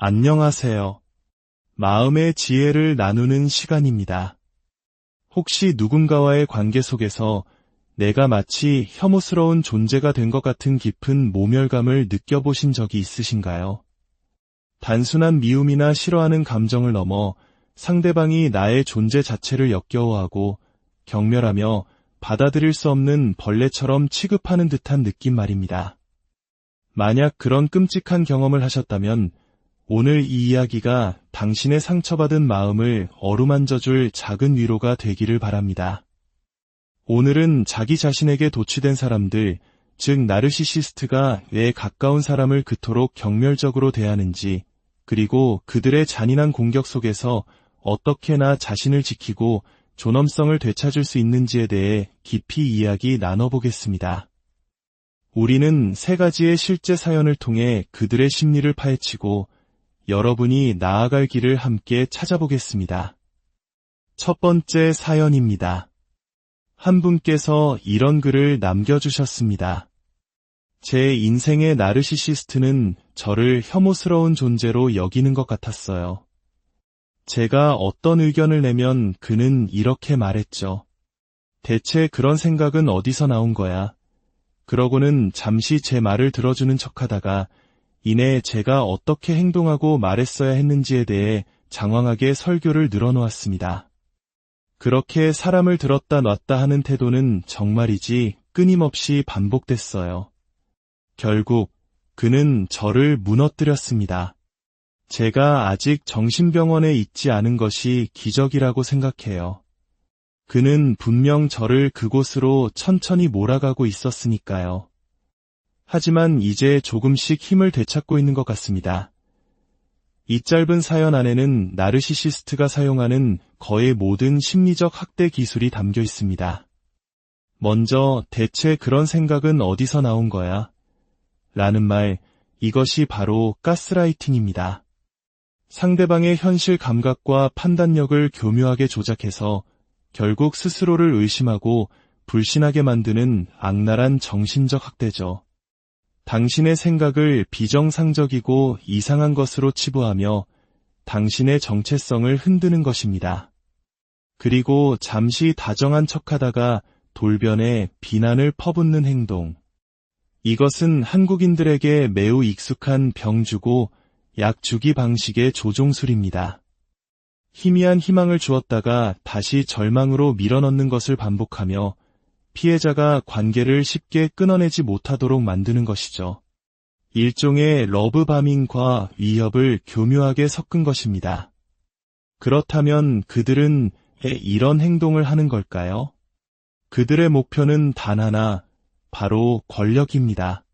안녕하세요. 마음의 지혜를 나누는 시간입니다. 혹시 누군가와의 관계 속에서 내가 마치 혐오스러운 존재가 된 것 같은 깊은 모멸감을 느껴보신 적이 있으신가요? 단순한 미움이나 싫어하는 감정을 넘어 상대방이 나의 존재 자체를 역겨워하고 경멸하며 받아들일 수 없는 벌레처럼 취급하는 듯한 느낌 말입니다. 만약 그런 끔찍한 경험을 하셨다면 오늘 이 이야기가 당신의 상처받은 마음을 어루만져줄 작은 위로가 되기를 바랍니다. 오늘은 자기 자신에게 도취된 사람들, 즉 나르시시스트가 왜 가까운 사람을 그토록 경멸적으로 대하는지, 그리고 그들의 잔인한 공격 속에서 어떻게 나 자신을 지키고 존엄성을 되찾을 수 있는지에 대해 깊이 이야기 나눠보겠습니다. 우리는 세 가지의 실제 사연을 통해 그들의 심리를 파헤치고 여러분이 나아갈 길을 함께 찾아보겠습니다. 첫 번째 사연입니다. 한 분께서 이런 글을 남겨주셨습니다. 제 인생의 나르시시스트는 저를 혐오스러운 존재로 여기는 것 같았어요. 제가 어떤 의견을 내면 그는 이렇게 말했죠. 대체 그런 생각은 어디서 나온 거야? 그러고는 잠시 제 말을 들어주는 척 하다가 이내 제가 어떻게 행동하고 말했어야 했는지에 대해 장황하게 설교를 늘어놓았습니다. 그렇게 사람을 들었다 놨다 하는 태도는 정말이지 끊임없이 반복됐어요. 결국 그는 저를 무너뜨렸습니다. 제가 아직 정신병원에 있지 않은 것이 기적이라고 생각해요. 그는 분명 저를 그곳으로 천천히 몰아가고 있었으니까요. 하지만 이제 조금씩 힘을 되찾고 있는 것 같습니다. 이 짧은 사연 안에는 나르시시스트가 사용하는 거의 모든 심리적 학대 기술이 담겨 있습니다. 먼저 대체 그런 생각은 어디서 나온 거야? 라는 말, 이것이 바로 가스라이팅입니다. 상대방의 현실 감각과 판단력을 교묘하게 조작해서 결국 스스로를 의심하고 불신하게 만드는 악랄한 정신적 학대죠. 당신의 생각을 비정상적이고 이상한 것으로 치부하며 당신의 정체성을 흔드는 것입니다. 그리고 잠시 다정한 척하다가 돌변해 비난을 퍼붓는 행동. 이것은 한국인들에게 매우 익숙한 병주고 약주기 방식의 조종술입니다. 희미한 희망을 주었다가 다시 절망으로 밀어넣는 것을 반복하며 피해자가 관계를 쉽게 끊어내지 못하도록 만드는 것이죠. 일종의 러브바밍과 위협을 교묘하게 섞은 것입니다. 그렇다면 그들은 왜 이런 행동을 하는 걸까요? 그들의 목표는 단 하나, 바로 권력입니다.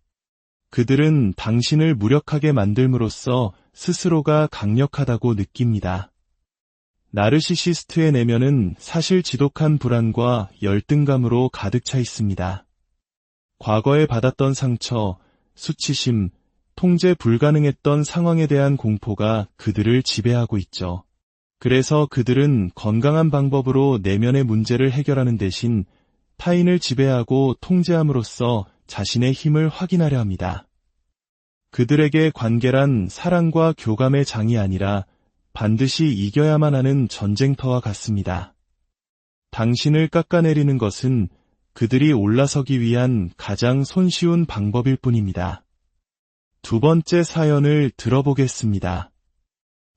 그들은 당신을 무력하게 만들므로써 스스로가 강력하다고 느낍니다. 나르시시스트의 내면은 사실 지독한 불안과 열등감으로 가득 차 있습니다. 과거에 받았던 상처, 수치심, 통제 불가능했던 상황에 대한 공포가 그들을 지배하고 있죠. 그래서 그들은 건강한 방법으로 내면의 문제를 해결하는 대신 타인을 지배하고 통제함으로써 자신의 힘을 확인하려 합니다. 그들에게 관계란 사랑과 교감의 장이 아니라 반드시 이겨야만 하는 전쟁터와 같습니다. 당신을 깎아내리는 것은 그들이 올라서기 위한 가장 손쉬운 방법일 뿐입니다. 두 번째 사연을 들어보겠습니다.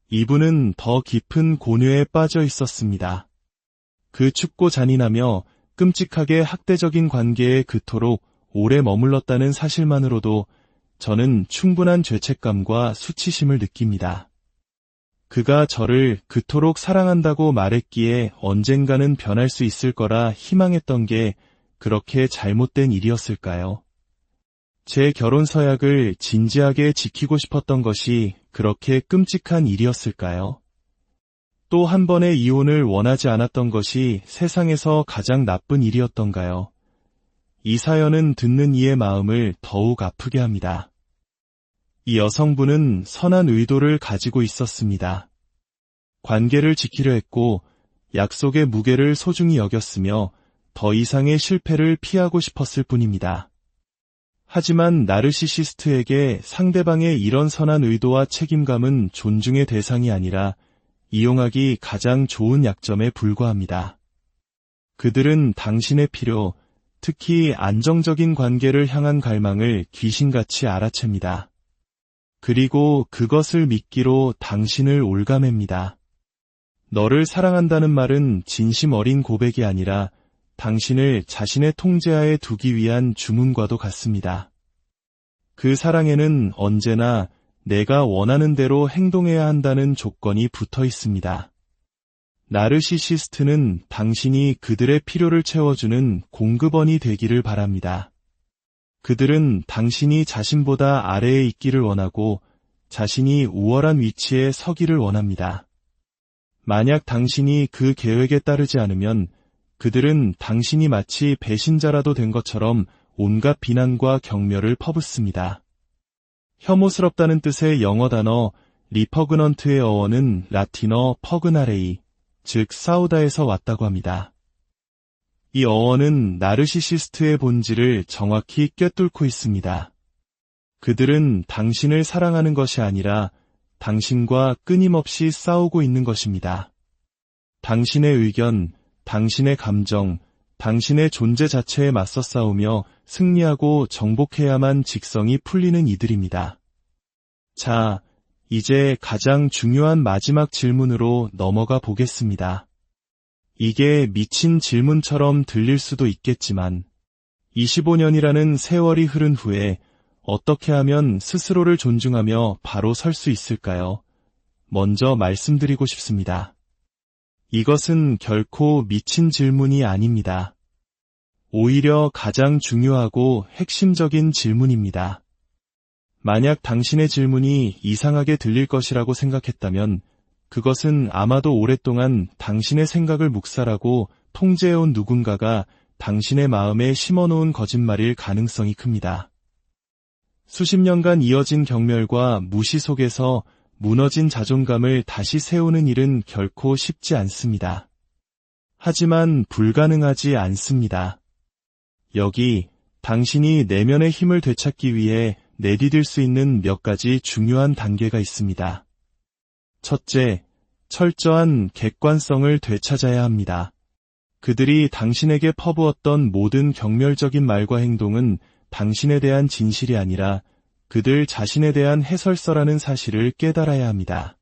이분은 더 깊은 고뇌에 빠져 있었습니다. 그 춥고 잔인하며 끔찍하게 학대적인 관계에 그토록 오래 머물렀다는 사실만으로도 저는 충분한 죄책감과 수치심을 느낍니다. 그가 저를 그토록 사랑한다고 말했기에 언젠가는 변할 수 있을 거라 희망했던 게 그렇게 잘못된 일이었을까요? 제 결혼 서약을 진지하게 지키고 싶었던 것이 그렇게 끔찍한 일이었을까요? 또 한 번의 이혼을 원하지 않았던 것이 세상에서 가장 나쁜 일이었던가요? 이 사연은 듣는 이의 마음을 더욱 아프게 합니다. 이 여성분은 선한 의도를 가지고 있었습니다. 관계를 지키려 했고 약속의 무게를 소중히 여겼으며 더 이상의 실패를 피하고 싶었을 뿐입니다. 하지만 나르시시스트에게 상대방의 이런 선한 의도와 책임감은 존중의 대상이 아니라 이용하기 가장 좋은 약점에 불과합니다. 그들은 당신의 필요, 특히 안정적인 관계를 향한 갈망을 귀신같이 알아챕니다. 그리고 그것을 믿기로 당신을 올가맵니다. 너를 사랑한다는 말은 진심 어린 고백이 아니라 당신을 자신의 통제하에 두기 위한 주문과도 같습니다. 그 사랑에는 언제나 내가 원하는 대로 행동해야 한다는 조건이 붙어 있습니다. 나르시시스트는 당신이 그들의 필요를 채워주는 공급원이 되기를 바랍니다. 그들은 당신이 자신보다 아래에 있기를 원하고 자신이 우월한 위치에 서기를 원합니다. 만약 당신이 그 계획에 따르지 않으면 그들은 당신이 마치 배신자라도 된 것처럼 온갖 비난과 경멸을 퍼붓습니다. 혐오스럽다는 뜻의 영어 단어 리퍼그넌트의 어원은 라틴어 퍼그나레이, 즉 싸우다에서 왔다고 합니다. 이 어원은 나르시시스트의 본질을 정확히 꿰뚫고 있습니다. 그들은 당신을 사랑하는 것이 아니라 당신과 끊임없이 싸우고 있는 것입니다. 당신의 의견, 당신의 감정, 당신의 존재 자체에 맞서 싸우며 승리하고 정복해야만 직성이 풀리는 이들입니다. 자, 이제 가장 중요한 마지막 질문으로 넘어가 보겠습니다. 이게 미친 질문처럼 들릴 수도 있겠지만 25년이라는 세월이 흐른 후에 어떻게 하면 스스로를 존중하며 바로 설 수 있을까요? 먼저 말씀드리고 싶습니다. 이것은 결코 미친 질문이 아닙니다. 오히려 가장 중요하고 핵심적인 질문입니다. 만약 당신의 질문이 이상하게 들릴 것이라고 생각했다면 그것은 아마도 오랫동안 당신의 생각을 묵살하고 통제해온 누군가가 당신의 마음에 심어놓은 거짓말일 가능성이 큽니다. 수십 년간 이어진 경멸과 무시 속에서 무너진 자존감을 다시 세우는 일은 결코 쉽지 않습니다. 하지만 불가능하지 않습니다. 여기 당신이 내면의 힘을 되찾기 위해 내디딜 수 있는 몇 가지 중요한 단계가 있습니다. 첫째, 철저한 객관성을 되찾아야 합니다. 그들이 당신에게 퍼부었던 모든 경멸적인 말과 행동은 당신에 대한 진실이 아니라 그들 자신에 대한 해설서라는 사실을 깨달아야 합니다.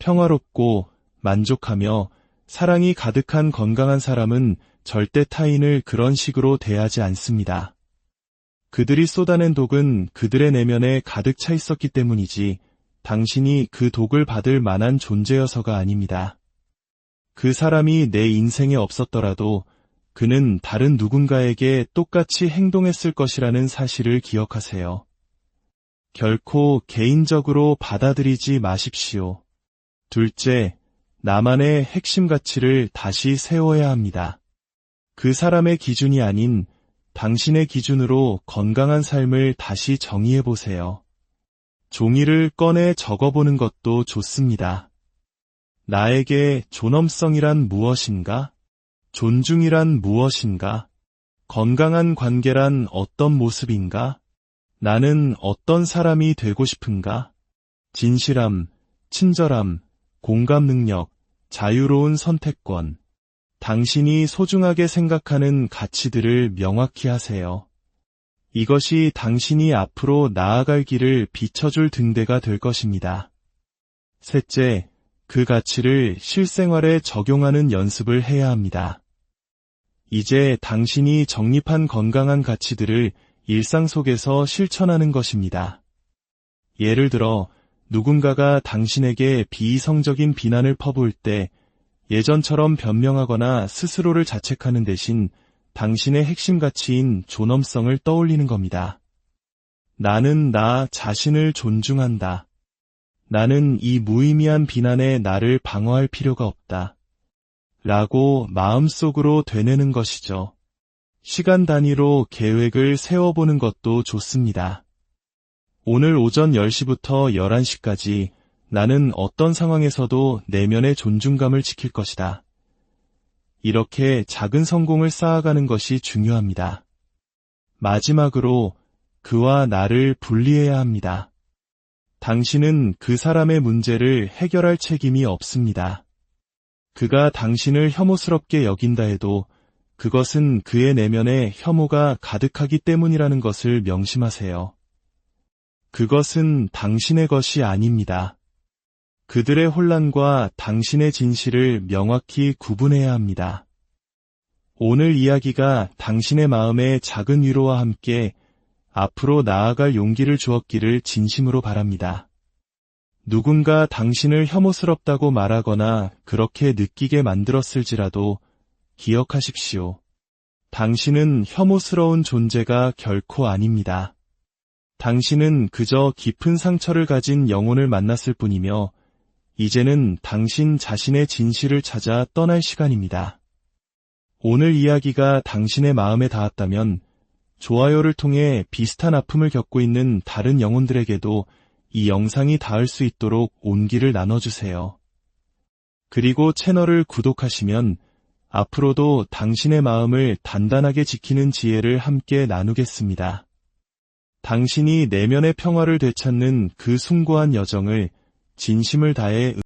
평화롭고 만족하며 사랑이 가득한 건강한 사람은 절대 타인을 그런 식으로 대하지 않습니다. 그들이 쏟아낸 독은 그들의 내면에 가득 차 있었기 때문이지 당신이 그 독을 받을 만한 존재여서가 아닙니다. 그 사람이 내 인생에 없었더라도 그는 다른 누군가에게 똑같이 행동했을 것이라는 사실을 기억하세요. 결코 개인적으로 받아들이지 마십시오. 둘째, 나만의 핵심 가치를 다시 세워야 합니다. 그 사람의 기준이 아닌 당신의 기준으로 건강한 삶을 다시 정의해 보세요. 종이를 꺼내 적어보는 것도 좋습니다. 나에게 존엄성이란 무엇인가? 존중이란 무엇인가? 건강한 관계란 어떤 모습인가? 나는 어떤 사람이 되고 싶은가? 진실함, 친절함, 공감 능력, 자유로운 선택권. 당신이 소중하게 생각하는 가치들을 명확히 하세요. 이것이 당신이 앞으로 나아갈 길을 비춰줄 등대가 될 것입니다. 셋째, 그 가치를 실생활에 적용하는 연습을 해야 합니다. 이제 당신이 정립한 건강한 가치들을 일상 속에서 실천하는 것입니다. 예를 들어 누군가가 당신에게 비이성적인 비난을 퍼부을 때 예전처럼 변명하거나 스스로를 자책하는 대신 당신의 핵심 가치인 존엄성을 떠올리는 겁니다. 나는 나 자신을 존중한다. 나는 이 무의미한 비난에 나를 방어할 필요가 없다. 라고 마음속으로 되뇌는 것이죠. 시간 단위로 계획을 세워보는 것도 좋습니다. 오늘 오전 10시부터 11시까지 나는 어떤 상황에서도 내면의 존중감을 지킬 것이다. 이렇게 작은 성공을 쌓아가는 것이 중요합니다. 마지막으로 그와 나를 분리해야 합니다. 당신은 그 사람의 문제를 해결할 책임이 없습니다. 그가 당신을 혐오스럽게 여긴다 해도 그것은 그의 내면에 혐오가 가득하기 때문이라는 것을 명심하세요. 그것은 당신의 것이 아닙니다. 그들의 혼란과 당신의 진실을 명확히 구분해야 합니다. 오늘 이야기가 당신의 마음에 작은 위로와 함께 앞으로 나아갈 용기를 주었기를 진심으로 바랍니다. 누군가 당신을 혐오스럽다고 말하거나 그렇게 느끼게 만들었을지라도 기억하십시오. 당신은 혐오스러운 존재가 결코 아닙니다. 당신은 그저 깊은 상처를 가진 영혼을 만났을 뿐이며 이제는 당신 자신의 진실을 찾아 떠날 시간입니다. 오늘 이야기가 당신의 마음에 닿았다면 좋아요를 통해 비슷한 아픔을 겪고 있는 다른 영혼들에게도 이 영상이 닿을 수 있도록 온기를 나눠주세요. 그리고 채널을 구독하시면 앞으로도 당신의 마음을 단단하게 지키는 지혜를 함께 나누겠습니다. 당신이 내면의 평화를 되찾는 그 숭고한 여정을 진심을 다해